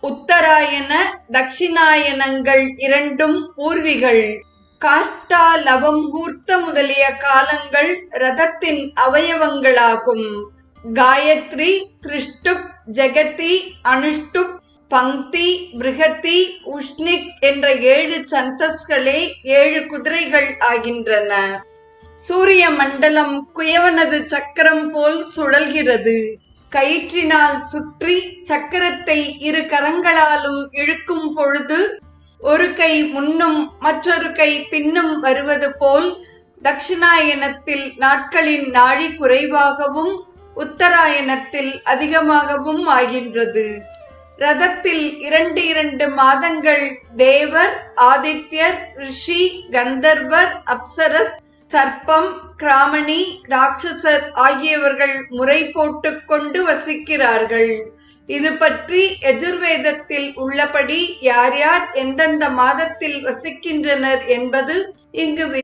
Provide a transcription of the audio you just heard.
உத்தராயண தட்சிணாயனங்கள் இரண்டும் பூர்விகள். காஷ்டா லவம் கூர்த்த முதலிய காலங்கள் ரதத்தின் அவயவங்களாகும். காயத்ரி திருஷ்டுப் ஜெகதி அனுஷ்டுப் பங்கி பிருகதி உஷ்ணிக் என்ற ஏழு சந்தஸ்களே ஏழு குதிரைகள் ஆகின்றன. சூரிய மண்டலம் குயவனது சக்கரம் போல் சுழல்கிறது. கயிற்றினால் சுற்றி சக்கரத்தை இரு கரங்களாலும் இழுக்கும் பொழுது ஒரு கை முன்னும் மற்றொரு கை பின்னும் வருவது போல் தட்சிணாயனத்தில் நாட்களின் நாழி குறைவாகவும் உத்தராயணத்தில் அதிகமாகவும் ஆகின்றது. ரதத்தில் இரண்டு இரண்டு மாதங்கள் தேவர் ஆதித்யர் ரிஷி கந்தர்வர் அப்சரஸ் சர்ப்பம் கிராமணி ராட்சசர் ஆகியவர்கள் முறை போட்டுக்கொண்டு வசிக்கிறார்கள். இது பற்றி எஜுர்வேதத்தில் உள்ளபடி யார் யார் எந்தெந்த மாதத்தில் வசிக்கின்றனர் என்பது இங்கு